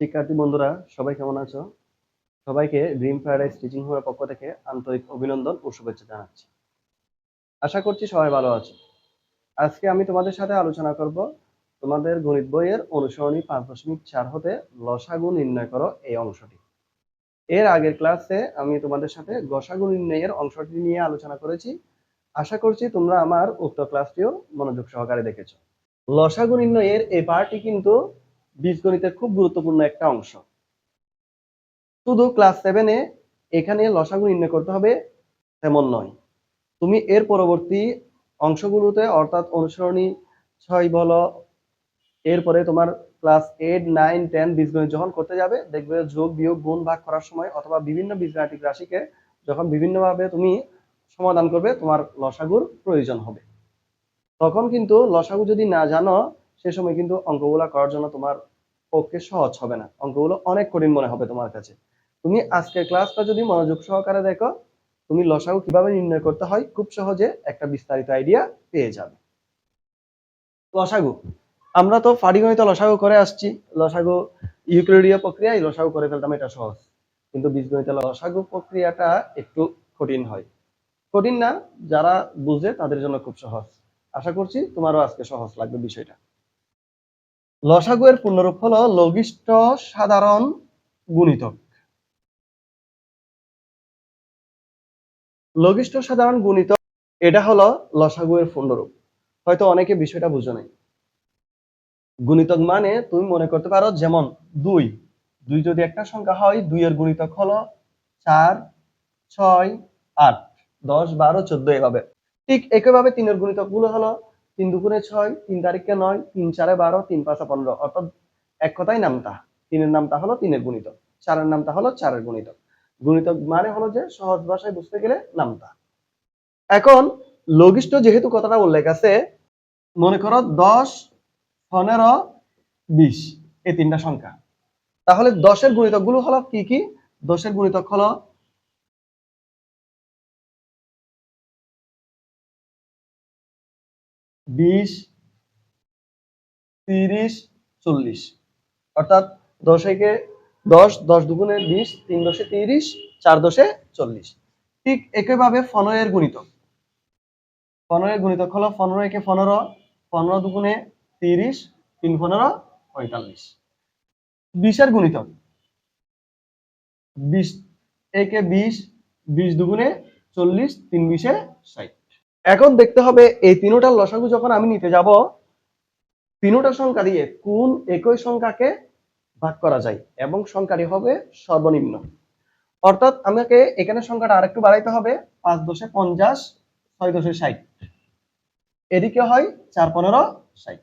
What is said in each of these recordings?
শিক্ষার্থী বন্ধুরা, সবাই কেমন আছো? সবাইকে ড্রিম প্যারাডাইস টিচিং হোমের পক্ষ থেকে আন্তরিক অভিনন্দন ও শুভেচ্ছা জানাচ্ছি। আশা করছি সবাই ভালো আছো। আজকে আমি তোমাদের সাথে আলোচনা করব তোমাদের গণিত বইয়ের অনুসরণী পাঁচ দশমিক চার হতে লসাগু নির্ণয় করো এই অংশটি। এর আগের ক্লাসে আমি তোমাদের সাথে গসাগু নির্ণয়ের অংশটি নিয়ে আলোচনা করেছি। আশা করছি তোমরা আমার উক্ত ক্লাসটিও মনোযোগ সহকারে দেখেছ। লসাগু নির্ণয়ের এই পার্টটি কিন্তু বীজগণিতের খুব গুরুত্বপূর্ণ একটা অংশ। শুধু ক্লাস সেভেনে এখানে লসাগু নির্ণয় করতে হবে তেমন নয়। তুমি এর পরবর্তী অংশগুলোতে অর্থাৎ অনুসরণী ছয় বলো, এরপরে তোমার ক্লাস এইট নাইন টেন বীজগণিত যখন করতে যাবে, দেখবে যোগ, বিয়োগ, গুণ, ভাগ করার সময় অথবা বিভিন্ন বীজগাণিতিক রাশিকে যখন বিভিন্নভাবে তুমি সমাধান করবে, তোমার লসাগুর প্রয়োজন হবে। তখন কিন্তু লসাগু যদি না জানো, সে সময় কিন্তু অঙ্কগুলা করার জন্য তোমার পক্ষে সহজ হবে না। অঙ্কগুলো অনেক কঠিন মনে হবে তোমার কাছে। তুমি আজকের ক্লাসটা যদি মনোযোগ সহকারে দেখো, তুমি লসাগু কীভাবে নির্ণয় করতে হয়, খুব সহজে একটা বিস্তারিত আইডিয়া পেয়ে যাবে। লসাগু। আমরা তো পাটিগণিত লসাগু করে আসছি। লসাগু ইউক্লিডীয় প্রক্রিয়ায় লসাগু করে ফেলতাম, এটা সহজ। কিন্তু বীজগণিত লসাগু প্রক্রিয়াটা একটু কঠিন হয়। কঠিন না, যারা বুঝে তাদের জন্য খুব সহজ। আশা করছি তোমারও আজকে সহজ লাগবে বিষয়টা। লসাগু এর পূর্ণরূপ হলো লঘিষ্ঠ সাধারণ গুণিতক। লঘিষ্ঠ সাধারণ গুণিতক, এটা হলো লসাগু এর পূর্ণরূপ। হয়তো অনেকে বিষয়টা বুঝে নাই। গুণিতক মানে তুমি মনে করতে পারো যেমন দুই। দুই যদি একটা সংখ্যা হয় দুই এর গুণিতক হলো চার, ছয়, আট। দশ, বারো, চোদ্দ এভাবে। ঠিক একইভাবে তিনের গুণিতকগুলো হলো তিন দুপুরে ছয়, তিন তারিখে নয়, তিন চারে বারো, তিন পাঁচে পনেরো। অর্থাৎ এক কথাই নামটা তিনের নামটা হলো তিনের গুণিতক চারের নামটা হলো চারের গুণিতক গুণিতক মানে হলো যে সহজ ভাষায় বুঝতে গেলে নামটা এখন লঘিষ্ঠ যেহেতু কথাটা উল্লেখ আছে, মনে করো দশ, পনেরো, বিশ, এই তিনটা সংখ্যা। তাহলে দশের গুণিতকগুলো হলো কি কি? দশের গুণিতক হলো বিশ, তিরিশ, চল্লিশ। অর্থাৎ দশ একে দশ দশ দুগুণে বিশ, তিন দশে তিরিশ, চার দশে চল্লিশ। ঠিক একইভাবে এর গুণিতক। এর গুণিতক হলো পনেরো একে পনেরো পনেরো দুগুণে তিরিশ, তিন পনেরো পঁয়তাল্লিশ। বিশের গুণিতক। বিশ একে বিশ বিশ দুগুণে চল্লিশ, তিন বিশে ষাট। এখন দেখতে হবে এই তিনোটার লসাগু যখন আমি নিতে যাব, তিনোটা সংখ্যা দিয়ে কোন একই সংখ্যাকে ভাগ করা যায় এবং সংখ্যাটি হবে সর্বনিম্ন। অর্থাৎ আমাকে এখানে সংখ্যাটা আরেকটু বাড়াইতে হবে, পাঁচ দশে পঞ্চাশ, ছয় দশে ষাট। এদিকে হয় চার পনেরো, ষাট।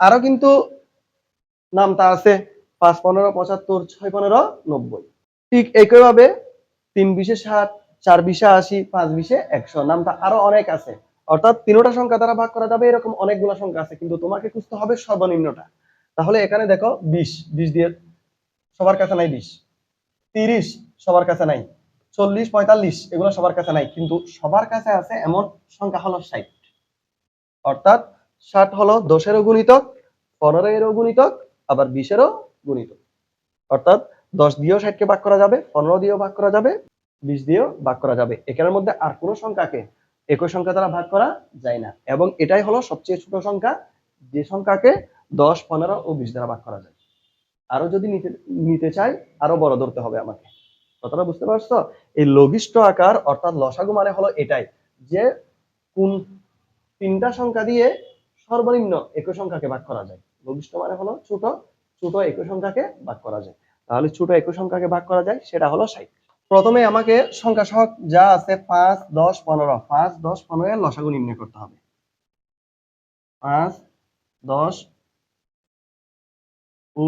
আরও কিন্তু নামটা আছে, পাঁচ পনেরো, পঁচাত্তর, ছয় পনেরো, নব্বই। ঠিক একইভাবে তিন বিশে ষাট চার বিশে আশি, পাঁচ বিশে একশো নামটা আরও অনেক আছে। অর্থাৎ তিনোটা সংখ্যা দ্বারা ভাগ করা যাবে এরকম অনেকগুলো সংখ্যা আছে, কিন্তু তোমাকে খুঁজতে হবে সর্বনিম্নটা। তাহলে এখানে দেখো বিশ বিশ দিয়ে সবার কাছে নাই বিশ। তিরিশ সবার কাছে নাই। চল্লিশ, পঁয়তাল্লিশ এগুলো সবার কাছে নাই, কিন্তু সবার কাছে আছে এমন সংখ্যা হলো ষাট। অর্থাৎ ষাট হলো দশেরও গুণিতক পনেরো এরও গুণিতক, আবার বিশেরও গুণিতক। অর্থাৎ দশ দিয়েও ষাটকে ভাগ করা যাবে, পনেরো দিয়েও ভাগ করা যাবে। বিশ দিয়েও ভাগ করা যাবে। এখানের মধ্যে আর কোনো সংখ্যাকে একই সংখ্যা দ্বারা ভাগ করা যায় না। এবং এটাই হলো সবচেয়ে ছোট সংখ্যা, যে সংখ্যাকে দশ, পনেরো ও বিশ দ্বারা ভাগ করা যায়। আরও যদি নিতে নিতে চাই আরও বড় ধরতে হবে আমাকে। কথাটা বুঝতে পারছ? এই লঘিষ্ঠ আকার, অর্থাৎ লসাগু মানে হলো এটাই, যে কোন তিনটা সংখ্যা দিয়ে সর্বনিম্ন একই সংখ্যাকে ভাগ করা যায়। লঘিষ্ঠ মানে হলো ছোট ছোট একই সংখ্যাকে ভাগ করা যায়। তাহলে ছোট একই সংখ্যাকে ভাগ করা যায়, সেটা হলো ষাট। প্রথমে আমাকে সংখ্যা সহ যা আছে পাঁচ, দশ, পনেরো, পাঁচ, দশ, পনেরো এর লসাগু নির্ণয় করতে হবে। পাঁচ, দশ ও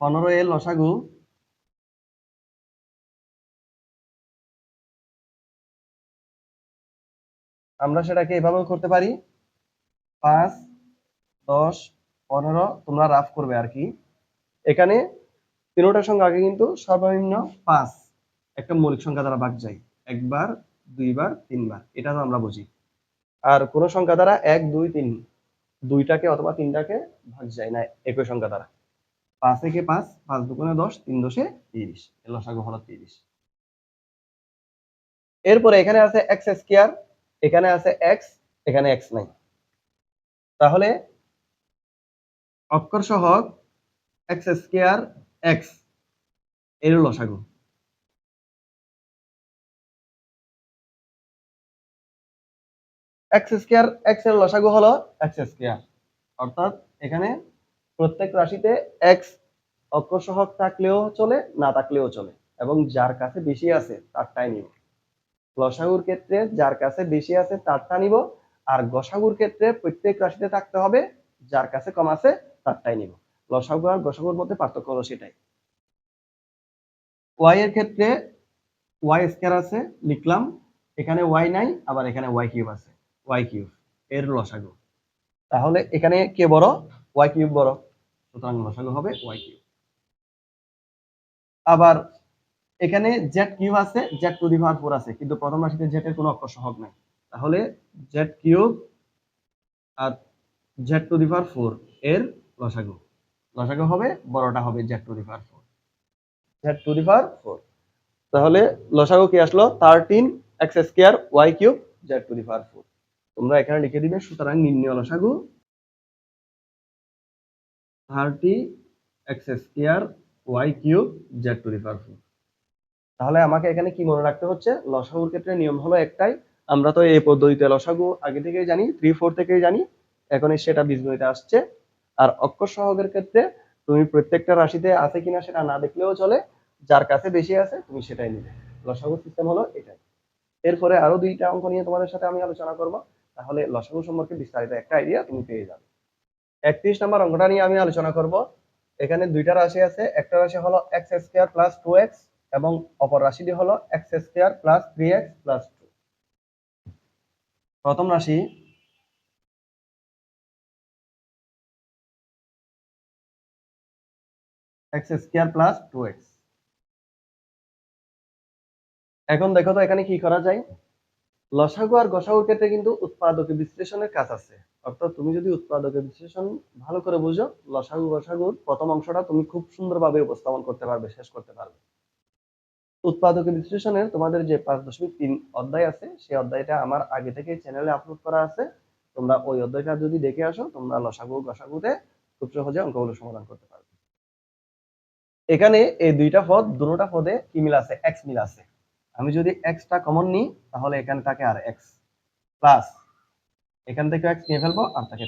পনেরো এর লসাগু আমরা সেটাকে এভাবেও করতে পারি। পাঁচ, দশ, পনেরো তোমরা রাফ করবে আর কি। এখানে তিনোটার সঙ্গে আগে কিন্তু সর্বনিম্ন পাঁচ। একটা মৌলিক সংখ্যা দ্বারা ভাগ যায় একবার, দুইবার, তিনবার। এটা তো আমরা বুঝি। আর কোন সংখ্যা দ্বারা এক, দুই, তিন, দুইটাকে অথবা তিনটাকে ভাগ যায় না একই সংখ্যা দ্বারা। পাঁচ থেকে পাঁচ পাঁচ দুগুণে দশ, তিন দশে তিরিশ। লসাগু হলো তিরিশ। এরপরে এখানে আছে এক্স স্কোয়ার, এখানে আছে এক্স, এখানে এক্স নাই। তাহলে অক্ষর সহগ এক্স স্কোয়ার এক্স, এর লসাগু। এক্স স্কোয়ার এক্সের লসাগু হলো এক্স স্কোয়ার অর্থাৎ এখানে প্রত্যেক রাশিতে এক্স অক্ষর সহগ থাকলেও চলে, না থাকলেও চলে। এবং যার কাছে বেশি আছে, তারটাই নিব। লসাগুর ক্ষেত্রে যার কাছে বেশি আছে, তারটা নিব। আর গসাগুর ক্ষেত্রে প্রত্যেক রাশিতে থাকতে হবে, যার কাছে কম আছে, তারটাই নিব। লসাগু আর গসাগুর মধ্যে পার্থক্য হলো সেটাই। ওয়াই এর ক্ষেত্রে ওয়াই স্কয়ার আছে, লিখলাম। এখানে ওয়াই নাই, আবার এখানে ওয়াই কিউব আছে। ওয়াই কিউব এর লসাগু। তাহলে এখানে কে বড়? ওয়াই কিউব বড়। সুতরাং লসাগু হবে ওয়াই কিউব আবার এখানে জেড কিউব আছে Z to the power four আছে কিন্তু প্রথম রাশিতে জেড এর কোনো অক্ষর সহগ নাই। তাহলে Z cube R Z to the power four এর লসাগু। লসাগু হবে বড়টা হবে Z to the power four Z to the power four তাহলে লসাগু কি আসলো? Thirteen X square Y cube Z to the power four তোমরা এখানে লিখে দিবে, সুতরাং নির্ণয় লসাগু thirty X square Y cube Z to power four তাহলে আমাকে এখানে কি মনে রাখতে হচ্ছে? লসাগুর ক্ষেত্রে নিয়ম হলো একটাই। আমরা তো এই পদ্ধতিতে লসাগু আগে থেকেই জানি থ্রি ফোর থেকেই জানি। এখন সেটা বীজগণিতে আসছে। আর অক্ষর সহগের ক্ষেত্রে তুমি প্রত্যেকটা রাশিতে আছে কিনা সেটা না দেখলেও চলে। যার কাছে বেশি আছে, তুমি সেটাই নিবে। লসাগু সিস্টেম হলো এটাই। এরপরে আরও দুইটা অঙ্ক নিয়ে তোমাদের সাথে আমি আলোচনা করব। তাহলে লসাগু সম্পর্কে বিস্তারিত একটা আইডিয়া তুমি পেয়ে যাবে। একত্রিশ নম্বর অঙ্কটা নিয়ে আমি আলোচনা করব। এখানে দুইটা রাশি আছে। একটা রাশি হলো X square plus two X এবং অপর রাশিটি হলো X square plus three X plus two প্রথম রাশি X square plus two X এখন দেখো তো এখানে কি করা যায়? লসাগু আর গসাগুর ক্ষেত্রে কিন্তু উৎপাদকে বিশ্লেষণের কাজ আছে। অর্থাৎ তুমি যদি উৎপাদকের বিশ্লেষণ ভালো করে বুঝো, লসাগু, গসাগুর প্রথম অংশটা তুমি খুব সুন্দরভাবে উপস্থাপন করতে পারবে, শেষ করতে পারবে। উৎপাদকের বিশ্লেষণের তোমাদের যে পাঁচ দশমিক তিন অধ্যায় আছে, সেই অধ্যায়টা আমার আগে থেকে চ্যানেলে আপলোড করা আছে। তোমরা ওই অধ্যায়টা যদি দেখে আসো, তোমরা লসাগু, গসাগুতে খুব সহজে অঙ্কগুলো সমাধান করতে পারবে। এখানে এই দুইটা পদ দুটোটা পদে কি মিল আছে? এক্স মিল আছে। আমি যদি এক্সটা কমন নিই, তাহলে এখানে থাকে আর এক্স প্লাস এখান থেকে এক্স নিয়ে ফেলব আর থাকে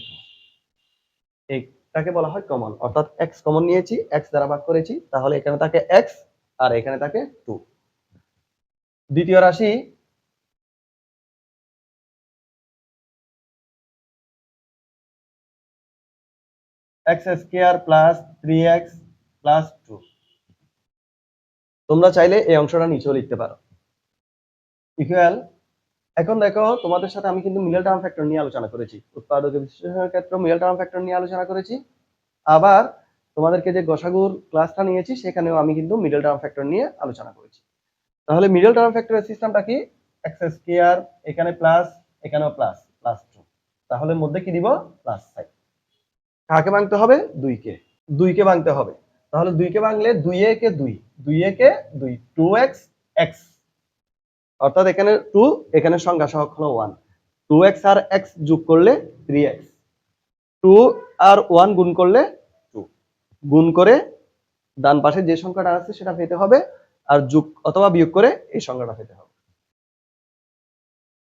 এটাকে বলা হয় কমন অর্থাৎ এক্স কমন নিয়েছি এক্স দ্বারা ভাগ করেছি, তাহলে এখানে থাকে এক্স আর এখানে থাকে টু দ্বিতীয় রাশি X square plus three X plus two তোমরা চাইলে এই অংশটা নিচেও লিখতে পারো। ইকুয়াল এখন দেখো তোমাদের সাথে আমি কিন্তু মিডল টার্ম ফ্যাক্টর নিয়ে আলোচনা করেছি। উৎপাদক বিশ্লেষণের ক্ষেত্রে মিডল টার্ম ফ্যাক্টর নিয়ে আলোচনা করেছি। আবার তোমাদেরকে যে গসাগুর ক্লাসটা নিয়েছি, সেখানেও আমি কিন্তু মিডল টার্ম ফ্যাক্টর নিয়ে আলোচনা করেছি। তাহলে মিডল টার্ম ফ্যাক্টরের সিস্টেমটা কি? এক্স স্কোয়ার এখানে প্লাস এখানেও প্লাস প্লাস টু তাহলে মধ্যে কি দিব? প্লাস সাইন কাকে ভাঙতে হবে? দুইকে। দুইকে ভাঙতে হবে। তাহলে দুইকে ভাঙলে দুই একে দুই। দুই একে দুই। টু এক্স এক্স অর্থাৎ এখানে টু এখানে সংখ্যা সহগ হলো ওয়ান টু এক্স আর এক্স যোগ করলে থ্রি এক্স টু আর ওয়ান গুণ করলে টু গুণ করে ডান পাশে যে সংখ্যাটা আছে সেটা পেতে হবে, আর যোগ অথবা বিয়োগ করে এই সংখ্যাটা পেতে হবে।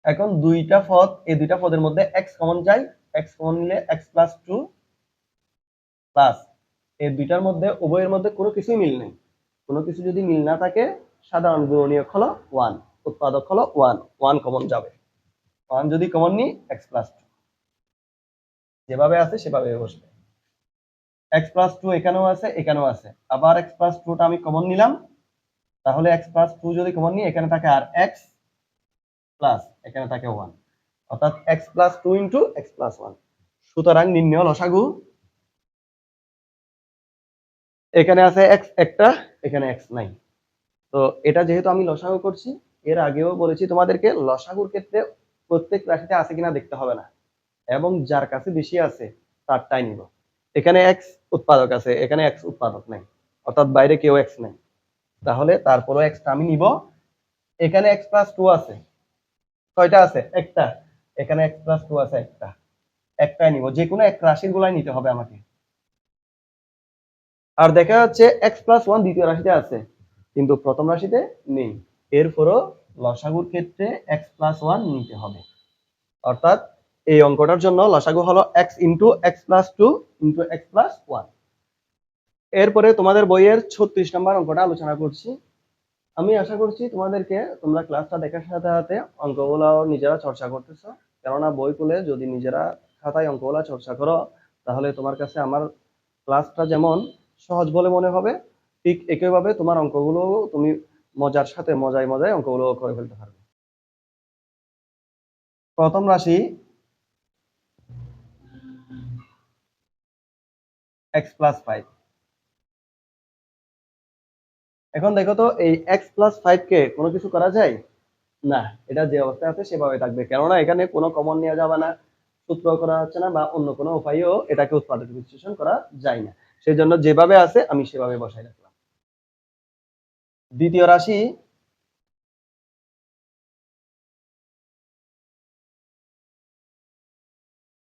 এখন দুইটা পদ, এই দুইটা পদের মধ্যে এক্স কমন যায় এক্স কমন নিলে এক্স প্লাস টু প্লাস এই দুইটার মধ্যে, উভয়ের মধ্যে কোনো কিছুই মিল নেই। কোনো কিছু যদি মিল না থাকে, সাধারণ গুণনীয়ক হলো ওয়ান উৎপাদক হলো ওয়ান ওয়ান কমন যাবে। ওয়ান যদি কমন নিই এক্স প্লাস টু যেভাবে আছে, সেভাবে বসবে। এক্স প্লাস টু এখানেও আছে এখানেও আছে। আবার এক্স প্লাস টুটা আমি কমন নিলাম। তাহলে এক্স প্লাস টু যদি কমন নিই, এখানে থাকে আর এক্স প্লাস এখানে থাকে ওয়ান অর্থাৎ X plus two into X plus one সুতরাং নির্ণয় লসাগু এখানে আছে এক্স একটা, এখানে এক্স নাই। তো এটা যেহেতু আমি লসাগু করছি এর আগেও বলেছি তোমাদেরকে, লসাগুর ক্ষেত্রে প্রত্যেক রাশিতে আছে কিনা দেখতে হবে না। এবং যার কাছে বেশি আছে, তারটাই নিব। এখানে এক্স উৎপাদক আছে, এখানে এক্স উৎপাদক নেই। অর্থাৎ বাইরে কেউ এক্স নেই। তাহলে তারপরও এক্সটা আমি নিব। এখানে এক্স প্লাস টু আছে। কয়টা আছে? একটা। এখানে এক্স প্লাস টু আছে, একটা। একটাই নিব। যে কোনো এক রাশির গুলাই নিতে হবে আমাকে। আর দেখা যাচ্ছে এক্স প্লাস ওয়ান দ্বিতীয় রাশিতে আছে। কিন্তু প্রথম রাশিতে নেই। এরপরও লসাগুর ক্ষেত্রে এক্স প্লাস ওয়ান নিতে হবে। অর্থাৎ এই অঙ্কটার জন্য লসাগু হলো X into X plus two into X plus one এরপরে তোমাদের বইয়ের ছত্রিশ নম্বর অঙ্কটা আলোচনা করছি। আমি আশা করছি তোমাদেরকে তোমরা ক্লাসটা দেখার সাথে সাথে অঙ্কগুলো নিজেরা চর্চা করতেছো। কেননা বই খুলে যদি নিজেরা খাতায় অঙ্কগুলো চর্চা করো, তাহলে তোমার কাছে আমার ক্লাসটা যেমন সহজ বলে মনে হবে, ঠিক একইভাবে তোমার অঙ্কগুলো তুমি মজার সাথে মজায় মজায় অঙ্কগুলো করে ফেলতে পারবে। প্রথম রাশি এক্স প্লাস ফাইভ এখন দেখো তো, এই এক্স প্লাস ফাইভ কে কোনো কিছু করা যায়? না, এটা যে অবস্থায় আছে সেভাবে থাকবে। কেননা এখানে কোনো কমন নেওয়া যাবে না, সূত্র করা হচ্ছে না বা অন্য কোনো উপায়েও এটাকে উৎপাদক বিশ্লেষণ করা যায় না। সেই জন্য যেভাবে আছে আমি সেভাবে বসাই রাখলাম দ্বিতীয় রাশি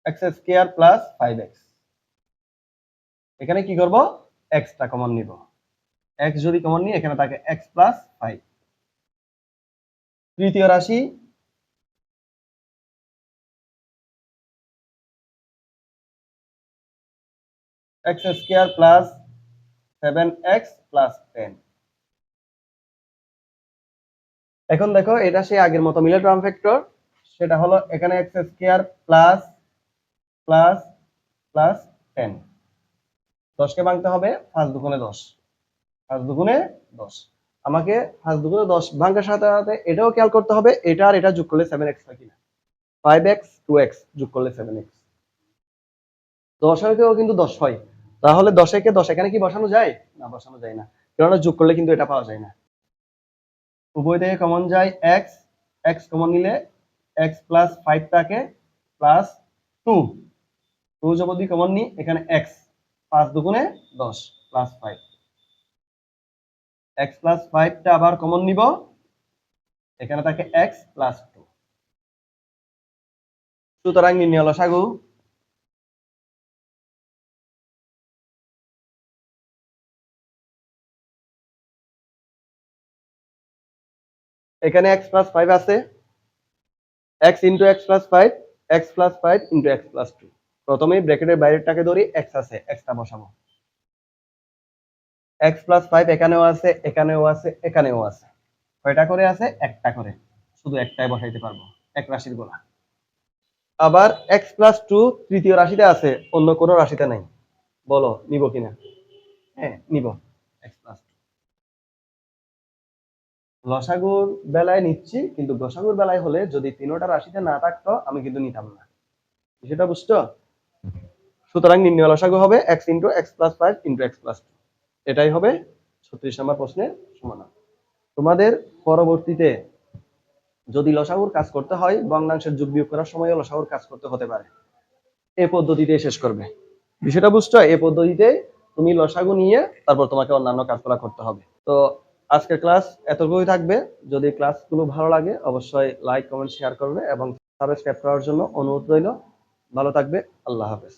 x square plus five x এখানে কি করব? এক্সটা কমন নিব। এক্স যদি কমন নিই, এখানে থাকে এক্স প্লাস ফাইভ তৃতীয় রাশি X square plus seven X plus ten এখন দেখো, এটা সেই আগের মতো মিলে ট্রাম ফ্যাক্টর সেটা হলো এখানে X square plus plus plus ten দশকে ভাঙতে হবে, পাঁচ দুগুণে দশ। পাঁচ দুগুণে দশ। আমাকে পাঁচ দুগুণে দশ ভাঙার সাথে সাথে এটাও খেয়াল করতে হবে, এটা আর এটা যোগ করলে সেভেন এক্স হয় কিনা। ফাইভ এক্স টু এক্স যোগ করলে সেভেন এক্স দশেরকেও কিন্তু দশ হয়। তাহলে দশেকে দশ, এখানে কি বসানো যায়? না, বসানো যায় না। কেননা যোগ করলে কিন্তু এটা পাওয়া যায় না। উভয় থেকে কমন যায় এক্স এক্স কমন নিলে এক্স প্লাস ফাইভ থাকে প্লাস টু টু যদি কমন নিই, এখানে এক্স পাঁচ দুগুণে দশ প্লাস ফাইভ এক্স প্লাস ফাইভটা আবার কমন নিব, এখানে থাকে এক্স প্লাস টু সুতরাং নির্ণয় লসাগু এখানে এক্স প্লাস ফাইভ আছে। X into X plus five X plus five into X plus two প্রথমে ব্র্যাকেটের বাইরেরটাকে ধরি এক্স আছে এক্সটা বসাবো। এক্স প্লাস ফাইভ এখানেও আছে এখানেও আছে এখানেও আছে। কয়টা করে আছে? একটা করে। শুধু একটাই বসাইতে পারব, এক রাশির গোলা। আবার এক্স প্লাস টু তৃতীয় রাশিতে আছে, অন্য কোনো রাশিতে নাই। বলো, নিব কিনা? হ্যাঁ নিব। এক্স প্লাস লসাগুর বেলায় নিচ্ছি, কিন্তু গসাগুর বেলায় হলে যদি তিনোটা রাশিতে না থাকতো, আমি কিন্তু নিতাম না। সেটা বুঝছ? সুতরাং নির্ণয় লসাগু হবে X into X plus five into X plus two এটাই হবে ছত্রিশ নম্বর প্রশ্নের সমাধান। তোমাদের পরবর্তীতে যদি লসাগুর কাজ করতে হয়, ভগ্নাংশের যোগ বিয়োগ করার সময়ও লসাগুর কাজ করতে হতে পারে। এই পদ্ধতিতে শেষ করবে। বিষয়টা বুঝছ? এই পদ্ধতিতে তুমি লসাগু নিয়ে তারপর তোমাকে অন্যান্য কাজগুলো করতে হবে। তো আজকের ক্লাস এতটুকুই থাকবে। যদি ক্লাসগুলো ভালো লাগে, অবশ্যই লাইক কমেন্ট শেয়ার করবে এবং সাবস্ক্রাইব করার জন্য অনুরোধ রইল। ভালো থাকবে, আল্লাহ হাফেজ।